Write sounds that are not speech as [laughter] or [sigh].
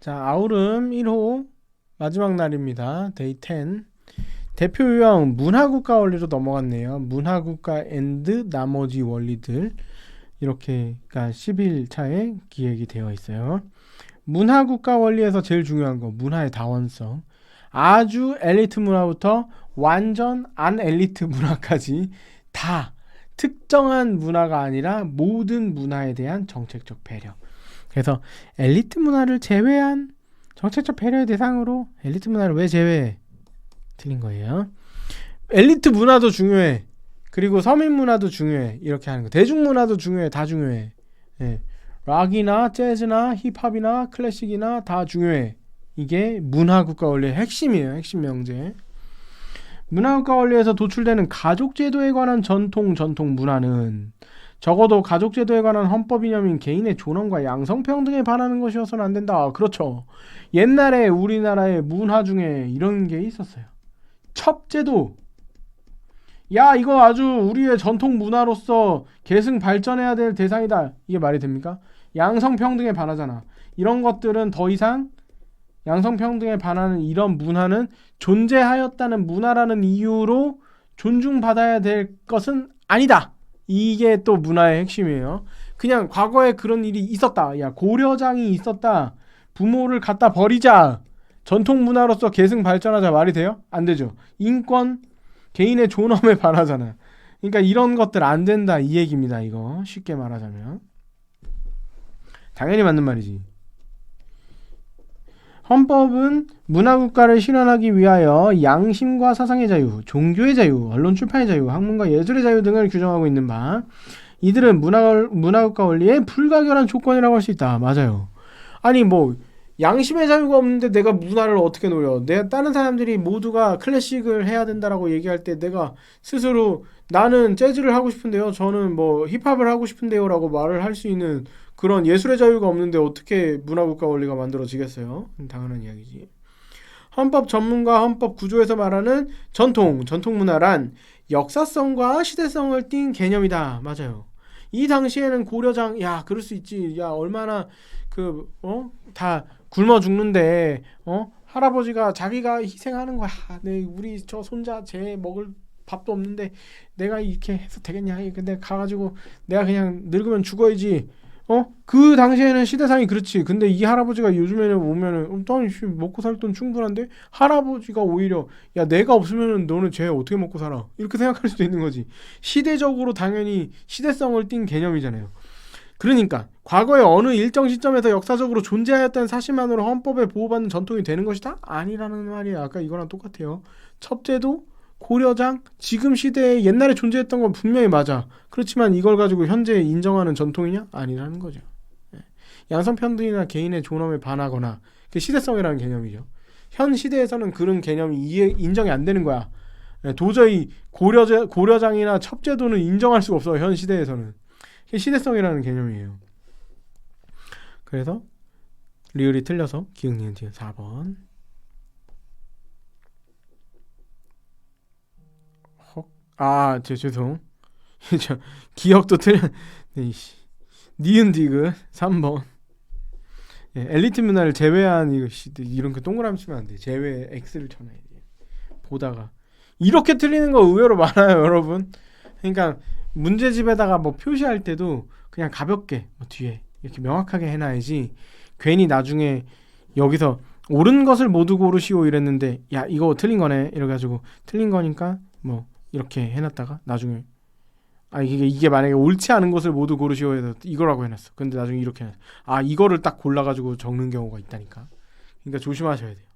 자, 아우름 1호 마지막 날입니다. 데이 10. 대표 유형 문화국가 원리로 넘어갔네요. 문화국가 앤드 나머지 원리들 이렇게가 10일 차에 기획이 되어 있어요. 문화국가 원리에서 제일 중요한 거 문화의 다원성. 아주 엘리트 문화부터 완전 안 엘리트 문화까지 다 특정한 문화가 아니라 모든 문화에 대한 정책적 배려. 그래서 엘리트 문화를 제외한 정책적 배려의 대상으로 엘리트 문화를 왜 제외해? 틀린 거예요. 엘리트 문화도 중요해. 그리고 서민 문화도 중요해. 이렇게 하는 거. 대중 문화도 중요해. 다 중요해. 예. 락이나 재즈나 힙합이나 클래식이나 다 중요해. 이게 문화 국가 원리의 핵심이에요. 핵심 명제. 문화국가 원리에서 도출되는 가족 제도에 관한 전통 전통 문화는 적어도 가족 제도에 관한 헌법 이념인 개인의 존엄과 양성평등에 반하는 것이어서는 안 된다. 그렇죠. 옛날에 우리나라의 문화 중에 이런 게 있었어요. 첩제도. 야, 이거 아주 우리의 전통 문화로서 계승 발전해야 될 대상이다. 이게 말이 됩니까? 양성평등에 반하잖아. 이런 것들은 더 이상 양성평등에 반하는 이런 문화는 존재하였다는 문화라는 이유로 존중받아야 될 것은 아니다. 이게 또 문화의 핵심이에요. 그냥 과거에 그런 일이 있었다. 야, 고려장이 있었다. 부모를 갖다 버리자. 전통 문화로서 계승 발전하자 말이 돼요? 안 되죠. 인권, 개인의 존엄에 반하잖아. 그러니까 이런 것들 안 된다 이 얘기입니다. 이거 쉽게 말하자면 당연히 맞는 말이지. 헌법은 문화국가를 실현하기 위하여 양심과 사상의 자유, 종교의 자유, 언론 출판의 자유, 학문과 예술의 자유 등을 규정하고 있는 바 이들은 문화, 문화국가 원리의 불가결한 조건이라고 할 수 있다. 맞아요. 아니 뭐 양심의 자유가 없는데 내가 문화를 어떻게 노려? 내가 다른 사람들이 모두가 클래식을 해야 된다라고 얘기할 때 내가 스스로 나는 재즈를 하고 싶은데요. 저는 뭐 힙합을 하고 싶은데요라고 말을 할 수 있는 그런 예술의 자유가 없는데 어떻게 문화국가 원리가 만들어지겠어요? 당연한 이야기지. 헌법 전문가 헌법 구조에서 말하는 전통, 전통 문화란 역사성과 시대성을 띈 개념이다. 맞아요. 이 당시에는 고려장, 야, 그럴 수 있지. 야, 얼마나 그, 어? 다 굶어 죽는데, 어? 할아버지가 자기가 희생하는 거야. 내 우리 저 손자 쟤 먹을 밥도 없는데 내가 이렇게 해서 되겠냐? 근데 가가지고 내가 그냥 늙으면 죽어야지. 어? 그 당시에는 시대상이 그렇지. 근데 이 할아버지가 요즘에는 오면은 어, 난 씨, 먹고 살 돈 충분한데 할아버지가 오히려 야 내가 없으면은 너는 쟤 어떻게 먹고 살아? 이렇게 생각할 수도 있는 거지. 시대적으로 당연히 시대성을 띈 개념이잖아요. 그러니까 과거의 어느 일정 시점에서 역사적으로 존재하였다는 사실만으로 헌법에 보호받는 전통이 되는 것이다? 아니라는 말이야. 아까 이거랑 똑같아요. 첩제도 고려장 지금 시대에 옛날에 존재했던 건 분명히 맞아. 그렇지만 이걸 가지고 현재 인정하는 전통이냐? 아니라는 거죠. 예. 양성평등이나 개인의 존엄에 반하거나 그 시대성이라는 개념이죠. 현 시대에서는 그런 개념이 이해, 인정이 안 되는 거야. 예, 도저히 고려 고려장이나 첩제도는 인정할 수가 없어 현 시대에서는. 시대성이라는 개념이에요. 그래서 리을이 틀려서 기억 니은 뒤에 4번. 아, 저 죄송. [laughs] 저 기억도 틀려. 네, 씨. 니은 디귿 3번. 예, 엘리트 문화를 제외한 이거 씨, 이런 거 동그라미 치면 안 돼. 제외 X를 쳐놔야 돼. 보다가 이렇게 틀리는 거 의외로 많아요, 여러분. 그러니까 문제집에다가 뭐 표시할 때도 그냥 가볍게 뭐 뒤에 이렇게 명확하게 해놔야지 괜히 나중에 여기서 옳은 것을 모두 고르시오 이랬는데 야 이거 틀린 거네 이래가지고 틀린 거니까 뭐 이렇게 해놨다가 나중에 아 이게 이게 만약에 옳지 않은 것을 모두 고르시오 해서 이거라고 해놨어. 근데 나중에 이렇게 해놨어. 아 이거를 딱 골라가지고 적는 경우가 있다니까. 그러니까 조심하셔야 돼요